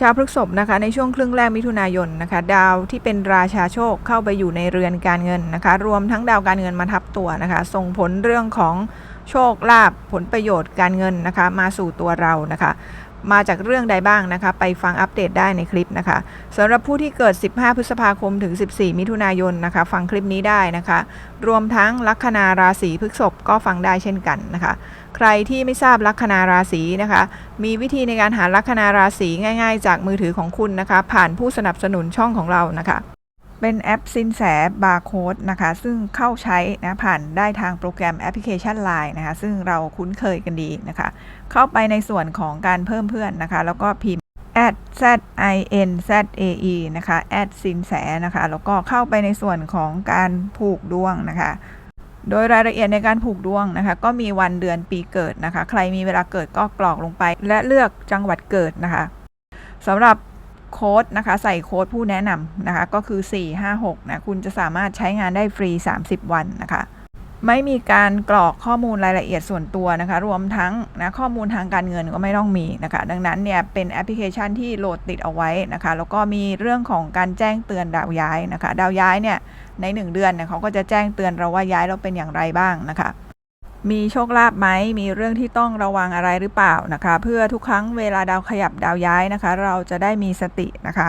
ชาวพฤกษภนะคะในช่วงครึ่งแรกมิถุนายนนะคะ ดาวที่เป็นราชาโชคเข้าไปอยู่ในเรือนการเงินนะคะ รวมทั้งดาวการเงินมาทับตัวนะคะ ส่งผลเรื่องของโชคลาภผลประโยชน์การเงินนะคะ มาสู่ตัวเรานะคะ มาจากเรื่องใดบ้างนะคะ ไปฟังอัปเดตได้ในคลิปนะคะสำหรับผู้ที่เกิด 15 พฤษภาคมถึง 14 มิถุนายนนะคะ ฟังคลิปนี้ได้นะคะ รวมทั้งลัคนาราศีพฤษภก็ฟังได้เช่นกันนะคะ ใครที่ไม่ทราบลัคนาราศีนะคะ มีวิธีในการหาลัคนาราศีง่าย ๆ จากมือถือของคุณนะคะ ผ่านผู้สนับสนุนช่องของเรานะคะ เป็นแอปสินแสบาร์โค้ดนะคะ ซึ่งเข้าใช้นะผ่านได้ทางโปรแกรมแอปพลิเคชัน Line นะคะ ซึ่งเราคุ้นเคยกันดีนะคะ เข้าไปในส่วนของการเพิ่มเพื่อนนะคะ แล้วก็พิมพ์ at z i n z a e นะคะ at สินแสนะคะ แล้วก็เข้าไปในส่วนของการผูกดวงนะคะ โดยรายละเอียดในการผูกดวงนะคะ ก็มีวันเดือนปีเกิดนะคะ ใครมีเวลาเกิดก็กรอกลงไป และเลือกจังหวัดเกิดนะคะสำหรับโค้ดนะคะ ใส่โค้ดผู้แนะนำนะคะ ก็คือ 456นะคุณจะสามารถใช้งานได้ฟรี 30 วันนะคะ ไม่มีการกรอกข้อมูลรายละเอียดส่วนตัวนะคะ รวมทั้งนะข้อมูลทางการเงินก็ไม่ต้องมีนะคะ ดังนั้นเนี่ยเป็นแอปพลิเคชันที่โหลดติดเอาไว้นะคะ แล้วก็มีเรื่องของการแจ้งเตือนดาวย้ายนะคะ ดาวย้ายเนี่ยใน 1 เดือนเนี่ยเขาก็จะแจ้งเตือนเราว่าย้ายเราเป็นอย่างไรบ้างนะคะ มีโชคลาภไหมมีเรื่องที่ต้องระวังอะไรหรือเปล่านะคะ เพื่อทุกครั้งเวลาดาวขยับดาวย้ายนะคะ เราจะได้มีสตินะคะ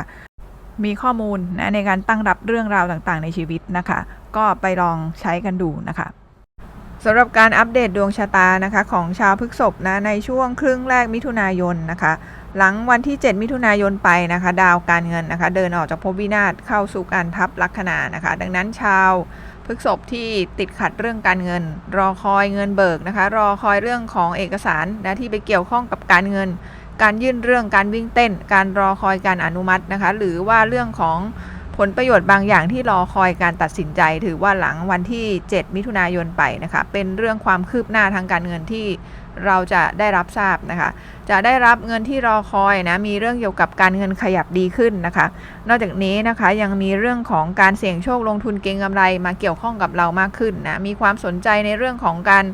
มีข้อมูลนะในการตั้งรับเรื่องราวต่างๆ ในชีวิตนะคะ ก็ไปลองใช้กันดูนะคะ สำหรับการอัปเดตดวงชะตานะคะของชาวพฤกษภนะในช่วงครึ่งแรกมิถุนายนนะคะ หลังวันที่ 7 มิถุนายนไปนะคะ ดาวการเงินนะคะ เดินออกจากภพวินาศเข้าสู่การทับลัคนานะคะ ดังนั้นชาวพฤกษภที่ติดขัดเรื่องการเงิน รอคอยเงินเบิกนะคะ รอคอยเรื่องของเอกสารนะที่ไปเกี่ยวข้องกับการเงิน การยื่นเรื่องการวิ่งเต้น การรอคอยการอนุมัตินะคะ หรือว่าเรื่องของ ผลประโยชน์บางอย่างที่รอคอยการตัดสินใจ ถือว่าหลังวันที่ 7 มิถุนายนไปนะคะเป็นเรื่องความคืบหน้าทางการเงินที่เราจะได้รับทราบนะคะ จะได้รับเงินที่รอคอยนะ มีเรื่องเกี่ยวกับการเงินขยับดีขึ้นนะคะ นอกจากนี้นะคะยังมีเรื่องของการเสี่ยงโชคลงทุนเก็งกำไรมาเกี่ยวข้องกับเรามากขึ้นนะ มีความสนใจในเรื่องของการ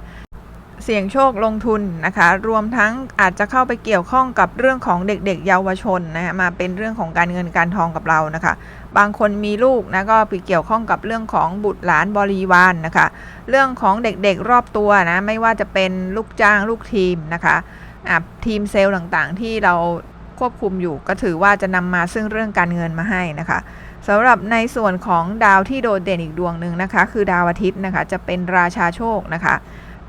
เสี่ยงโชคลงทุนนะคะ รวมทั้งอาจจะเข้าไปเกี่ยวข้องกับเรื่องของเด็กๆ เยาวชนนะมาเป็นเรื่องของการเงินการทองกับเรานะคะ บางคนมีลูกนะก็ไปเกี่ยวข้องกับเรื่องของบุตรหลานบริวารนนะคะ เรื่องของเด็กๆรอบตัวนะไม่ว่าจะเป็นลูกจ้างลูกทีมนะคะะทีมเซลล์ต่างๆ ที่เราควบคุมอยู่ก็ถือว่าจะนำมาซึ่งเรื่องการเงินมาให้นะคะสำหรับในส่วนของดาวที่โดดเด่นอีกดวงหนึ่งนะคะ คือดาวอาทิตย์นะคะจะเป็นราชาโชคนะคะ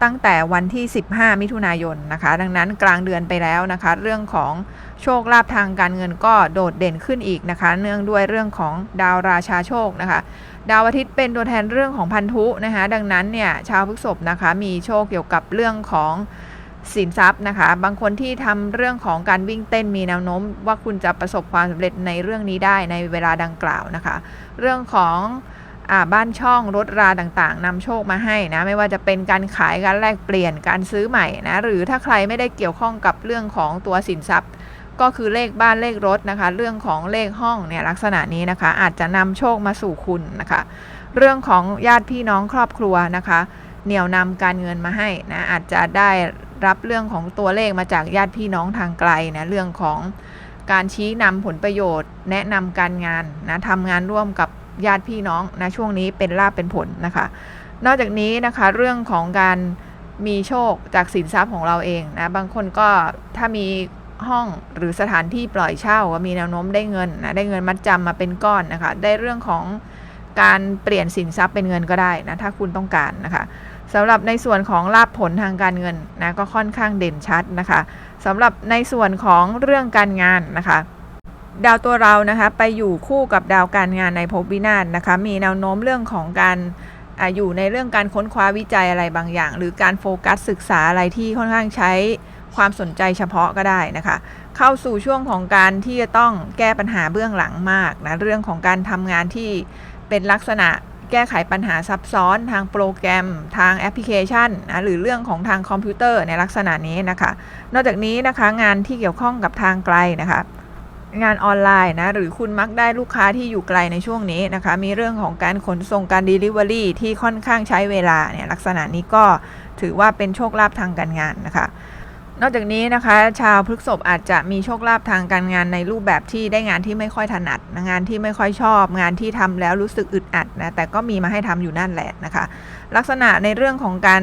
ตั้งแต่วันที่ 15 มิถุนายนนะคะ ดังนั้นกลางเดือนไปแล้วนะคะ เรื่องของโชคลาภทางการเงินก็โดดเด่นขึ้นอีกนะคะ เนื่องด้วยเรื่องของดาวราชาโชคนะคะ ดาวอาทิตย์เป็นตัวแทนเรื่องของพันธุนะคะ ดังนั้นเนี่ยชาวพฤษภนะคะ มีโชคเกี่ยวกับเรื่องของสินทรัพย์นะคะ บางคนที่ทำเรื่องของการวิ่งเต้นมีแนวโน้ม ว่าคุณจะประสบความสำเร็จในเรื่องนี้ได้ในเวลาดังกล่าวนะคะ เรื่องของ บ้านช่องรถราต่างๆนำโชคมาให้นะไม่ว่าจะเป็นการขายการแลกเปลี่ยนการซื้อใหม่นะหรือถ้าใครไม่ได้เกี่ยวข้องกับเรื่องของตัวสินทรัพย์ ก็คือเลขบ้านเลขรถนะคะ เรื่องของเลขห้องเนี่ยลักษณะนี้นะคะ อาจจะนำโชคมาสู่คุณนะคะ เรื่องของญาติพี่น้องครอบครัวนะคะเหนี่ยวนำการเงินมาให้นะอาจจะได้รับเรื่องของตัวเลขมาจากญาติพี่น้องทางไกลนะเรื่องของการชี้นำผลประโยชน์ แนะนำการงานนะทำงานร่วมกับ ญาติพี่น้องนะช่วงนี้เป็นลาบเป็นผลนะคะ นอกจากนี้นะคะเรื่องของการมีโชคจากสินทรัพย์ของเราเองนะบางคนก็ถ้ามีห้องหรือสถานที่ปล่อยเช่าก็มีแนวโน้มได้เงินนะได้เงินมัดจำมาเป็นก้อนนะคะ ได้เรื่องของการเปลี่ยนสินทรัพย์เป็นเงินก็ได้นะถ้าคุณต้องการนะคะสำหรับในส่วนของลาภผลทางการเงินนะก็ค่อนข้างเด่นชัดนะคะสำหรับในส่วนของเรื่องการงานนะคะ ดาวตัวเรานะคะไปอยู่คู่กับดาวการงานในภพวินาศนะคะ มีแนวโน้มเรื่องของการอาอยู่ในเรื่องการค้นคว้าวิจัยอะไรบางอย่าง หรือการโฟกัสศึกษาอะไรที่ค่อนข้างใช้ความสนใจเฉพาะก็ได้นะคะ เข้าสู่ช่วงของการที่จะต้องแก้ปัญหาเบื้องหลังมากนะเรื่องของการทำงานที่เป็นลักษณะแก้ไขปัญหาซับซ้อนทางโปรแกรม ทางแอปพลิเคชันนะหรือเรื่องของทางคอมพิวเตอร์ในลักษณะนี้นะคะ นอกจากนี้นะคะงานที่เกี่ยวข้องกับทางไกลนะคะ งานออนไลน์นะหรือคุณมักได้ลูกค้าที่อยู่ไกลในช่วงนี้นะคะ มีเรื่องของการขนส่งการ Delivery ที่ค่อนข้างใช้เวลาเนี่ยลักษณะนี้ก็ถือว่าเป็นโชคลาภทางการงานนะคะ นอกจากนี้นะคะ ชาวพฤกษภอาจจะมีโชคลาภทางการงานในรูปแบบที่ได้งานที่ไม่ค่อยถนัด งานที่ไม่ค่อยชอบ งานที่ทำแล้วรู้สึกอึดอัดนะแต่ก็มีมาให้ทำอยู่นั่นแหละนะคะ ลักษณะในเรื่องของการ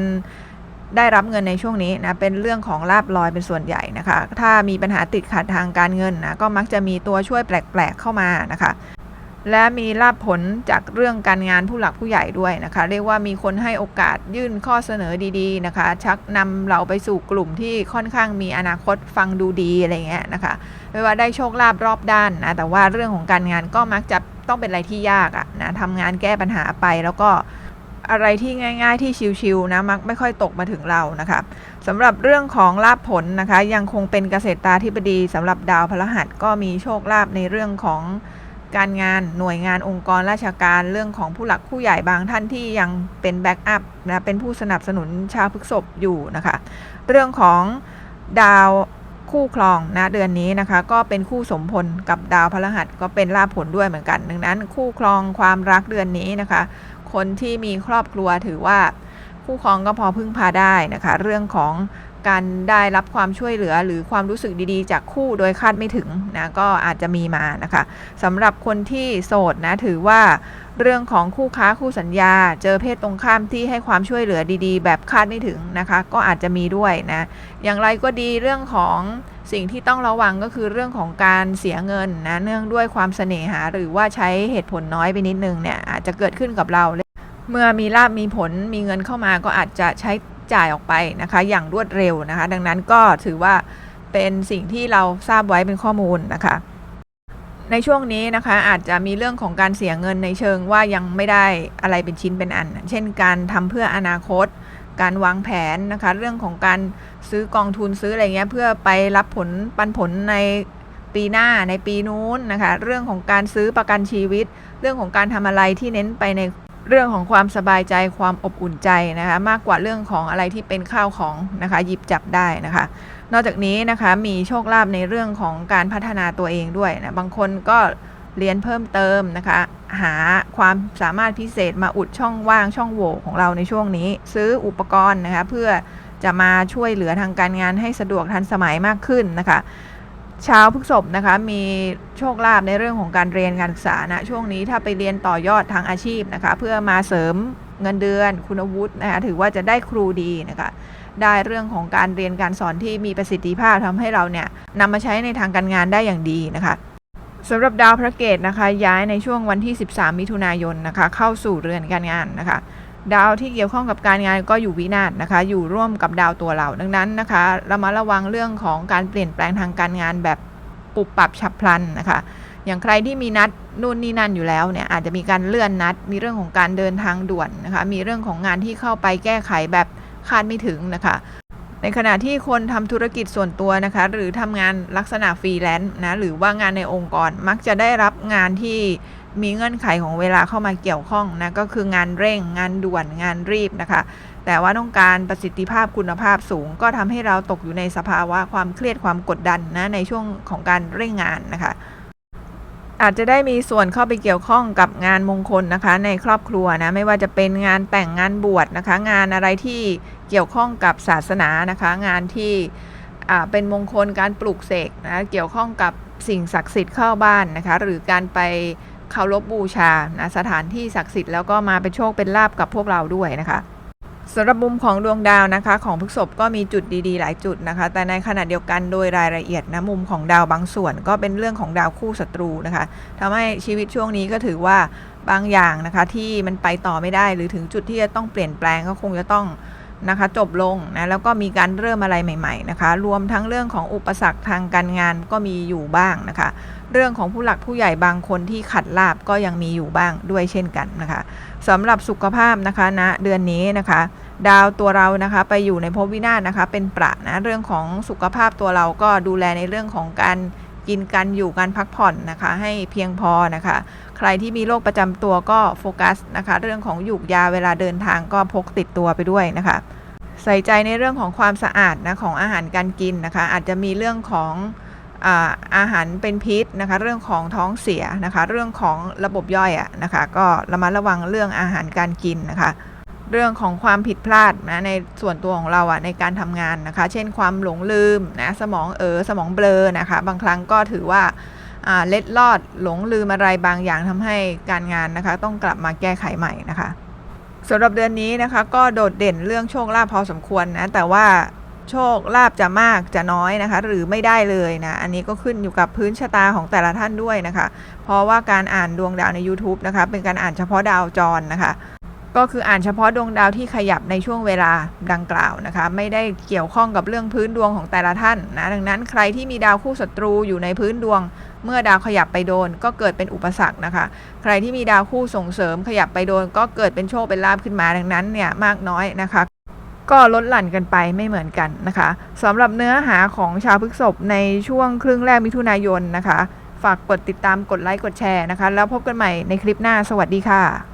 ได้รับเงินในช่วงนี้นะเป็นเรื่องของลาบลอยเป็นส่วนใหญ่นะคะ ถ้ามีปัญหาติดขัดทางการเงินนะก็มักจะมีตัวช่วยแปลกๆเข้ามานะคะ และมีลาบผลจากเรื่องการงานผู้หลักผู้ใหญ่ด้วยนะคะ เรียกว่ามีคนให้โอกาสยื่นข้อเสนอดีๆนะคะ ชักนำเราไปสู่กลุ่มที่ค่อนข้างมีอนาคตฟังดูดีอะไรเงี้ยนะคะไม่ว่าได้โชคลาภรอบด้านนะแต่ว่าเรื่องของการงานก็มักจะต้องเป็นอะไรที่ยากอะนะทำงานแก้ปัญหาไปแล้วก็ อะไรที่ง่าย ๆ ที่ชิวๆนะมักไม่ค่อยตกมาถึงเรานะคะสำหรับเรื่องของลาภผลนะคะ ยังคงเป็นเกษตราธิบดีสำหรับดาวพฤหัสก็มีโชคลาภในเรื่องของการงานหน่วยงานองค์กรราชการเรื่องของผู้หลักผู้ใหญ่บางท่านที่ยังเป็นแบ็กอัพนะเป็นผู้สนับสนุนชาวพฤกษภอยู่นะคะ เรื่องของดาวคู่ครองนะเดือนนี้นะคะ ก็เป็นคู่สมพลกับดาวพฤหัสก็เป็นลาภผลด้วยเหมือนกัน ดังนั้น คู่ครองความรักเดือนนี้นะคะ คนที่มีครอบครัวถือว่าคู่ครองก็พอพึ่งพาได้นะคะ เรื่องของการได้รับความช่วยเหลือหรือความรู้สึกดีๆ จากคู่โดยคาดไม่ถึงนะก็อาจจะมีมานะคะสำหรับคนที่โสดนะถือว่าเรื่องของคู่ค้าคู่สัญญา เจอเพศตรงข้ามที่ให้ความช่วยเหลือดีๆ แบบคาดไม่ถึงนะคะ ก็อาจจะมีด้วยนะ อย่างไรก็ดีเรื่องของ สิ่งที่ต้องระวังก็คือเรื่องของการเสียเงินนะเนื่องด้วยความเสน่หา หรือว่าใช้เหตุผลน้อยไปนิดนึงเนี่ยอาจจะเกิดขึ้นกับเรา เมื่อมีลาบมีผลมีเงินเข้ามาก็อาจจะใช้จ่ายออกไปนะคะ อย่างรวดเร็วนะคะ ดังนั้นก็ถือว่าเป็นสิ่งที่เราทราบไว้เป็นข้อมูลนะคะในช่วงนี้นะคะอาจจะมีเรื่องของการเสียเงินในเชิงว่ายังไม่ได้อะไรเป็นชิ้นเป็นอัน เช่นการทำเพื่ออนาคต การวางแผนนะคะ เรื่องของการ ซื้อกองทุนซื้ออะไรเงี้ยเพื่อไปรับผลปันผลในปีหน้าในปีนู้นนะคะ เรื่องของการซื้อประกันชีวิต เรื่องของการทำอะไรที่เน้นไปในเรื่องของความสบายใจความอบอุ่นใจนะคะมากกว่าเรื่องของอะไรที่เป็นข้าวของนะคะหยิบจับได้นะคะ นอกจากนี้นะคะมีโชคลาภในเรื่องของการพัฒนาตัวเองด้วยนะบางคนก็เรียนเพิ่มเติมนะคะ หาความสามารถพิเศษมาอุดช่องว่างช่องโหว่ของเราในช่วงนี้ ซื้ออุปกรณ์นะคะเพื่อ จะมาช่วยเหลือทางการงานให้สะดวกทันสมัยมากขึ้นนะคะชาวพฤกษภนะคะมีโชคลาภในเรื่องของการเรียนการศึกษานะช่วงนี้ถ้าไปเรียนต่อยอดทางอาชีพนะคะเพื่อมาเสริมเงินเดือนคุณวุฒินะคะถือว่าจะได้ครูดีนะคะได้เรื่องของการเรียนการสอนที่มีประสิทธิภาพทำให้เราเนี่ยนำมาใช้ในทางการงานได้อย่างดีนะคะสำหรับดาวพระเกตนะคะย้ายในช่วงวันที่ 13 มิถุนายนนะคะเข้าสู่เรือนการงานนะคะ ดาวที่เกี่ยวข้องกับการงานก็อยู่วินาศนะคะ อยู่ร่วมกับดาวตัวเรา ดังนั้นนะคะเรามาระวังเรื่องของการเปลี่ยนแปลงทางการงานแบบปุบปรับฉับพลันนะคะ อย่างใครที่มีนัดนู่นนี่นั่นอยู่แล้วเนี่ยอาจจะมีการเลื่อนนัด มีเรื่องของการเดินทางด่วนนะคะ มีเรื่องของงานที่เข้าไปแก้ไขแบบคาดไม่ถึงนะคะ ในขณะที่คนทำธุรกิจส่วนตัวนะคะ หรือทำงานลักษณะฟรีแลนซ์นะหรือว่างานในองค์กรมักจะได้รับงานที่ มีเงื่อนไขของเวลาเข้ามาเกี่ยวข้องนะก็คืองานเร่งงานด่วนงานรีบนะคะ แต่ว่าต้องการประสิทธิภาพคุณภาพสูง ก็ทำให้เราตกอยู่ในสภาวะความเครียดความกดดันนะในช่วงของการเร่งงานนะคะอาจจะได้มีส่วนเข้าไปเกี่ยวข้องกับงานมงคลนะคะ ในครอบครัวนะไม่ว่าจะเป็นงานแต่งงานบวชนะคะ งานอะไรที่เกี่ยวข้องกับศาสนานะคะ งานที่อ่าเป็นมงคลการปลูกเสกนะเกี่ยวข้องกับสิ่งศักดิ์สิทธิ์เข้าบ้านนะคะ หรือการไป เคารพบูชานะสถานที่ศักดิ์สิทธิ์แล้วก็มาเป็นโชคเป็นลาบกับพวกเราด้วยนะคะสำหรับมุมของดวงดาวนะคะ ของพฤษภก็มีจุดดีๆ หลายจุดนะคะ แต่ในขณะเดียวกันโดยรายละเอียดนะมุมของดาวบางส่วน ก็เป็นเรื่องของดาวคู่ศัตรูนะคะทำให้ชีวิตช่วงนี้ก็ถือว่าบางอย่างนะคะที่มันไปต่อไม่ได้หรือถึงจุดที่จะต้องเปลี่ยนแปลงก็คงจะต้อง นะคะ จบลงนะแล้วก็มีการเริ่มอะไรใหม่ๆนะคะ รวมทั้งเรื่องของอุปสรรคทางการงานก็มีอยู่บ้างนะคะ เรื่องของผู้หลักผู้ใหญ่บางคนที่ขัดลาบก็ยังมีอยู่บ้างด้วยเช่นกันนะคะสำหรับสุขภาพนะคะณนะเดือนนี้นะคะ ดาวตัวเรานะคะไปอยู่ในภพวินาศนะคะ เป็นประนะเรื่องของสุขภาพตัวเราก็ดูแลในเรื่องของการกินการอยู่การพักผ่อนนะคะ ให้เพียงพอนะคะ รที่มีโรคประจำตัวก็โฟกัสนะคะ เรื่องของหยูกยาเวลาเดินทางก็พกติดตัวไปด้วยนะคะ ใส่ใจในเรื่องของความสะอาดนะของอาหารการกินนะคะ อาจจะมีเรื่องของอาหารเป็นพิษนะคะ เรื่องของท้องเสียนะคะ เรื่องของระบบย่อยอะนะคะ ก็ระมัดระวังเรื่องอาหารการกินนะคะ เรื่องของความผิดพลาดนะในส่วนตัวของเราอะในการทำงานนะคะ เช่นความหลงลืมนะสมองเออสมองเบลอนะคะ บางครั้งก็ถือว่า เล็ดลอดหลงลืมอะไรบางอย่างทำให้การงานนะคะ ต้องกลับมาแก้ไขใหม่นะคะสำหรับเดือนนี้นะคะ ก็โดดเด่นเรื่องโชคลาภพอสมควรนะแต่ว่าโชคลาภจะมากจะน้อยนะคะ หรือไม่ได้เลยนะอันนี้ก็ขึ้นอยู่กับพื้นชะตาของแต่ละท่านด้วยนะคะ เพราะว่าการอ่านดวงดาวใน YouTube นะคะ เป็นการอ่านเฉพาะดาวจรนะคะ ก็คืออ่านเฉพาะดวงดาวที่ขยับในช่วงเวลาดังกล่าวนะคะ ไม่ได้เกี่ยวข้องกับเรื่องพื้นดวงของแต่ละท่านนะดังนั้นใครที่มีดาวคู่ศัตรูอยู่ในพื้นดวง เมื่อดาวขยับไปโดน ก็เกิดเป็นอุปสรรคนะคะ ใครที่มีดาวคู่ส่งเสริมขยับไปโดน ก็เกิดเป็นโชคเป็นลาภขึ้นมาดังนั้นเนี่ยมากน้อยนะคะก็ลดหลั่นกันไปไม่เหมือนกันนะคะสำหรับเนื้อหาของชาวพฤษภในช่วงครึ่งแรกมิถุนายนนะคะ ฝากกดติดตามกดไลค์กดแชร์นะคะ แล้วพบกันใหม่ในคลิปหน้าสวัสดีค่ะ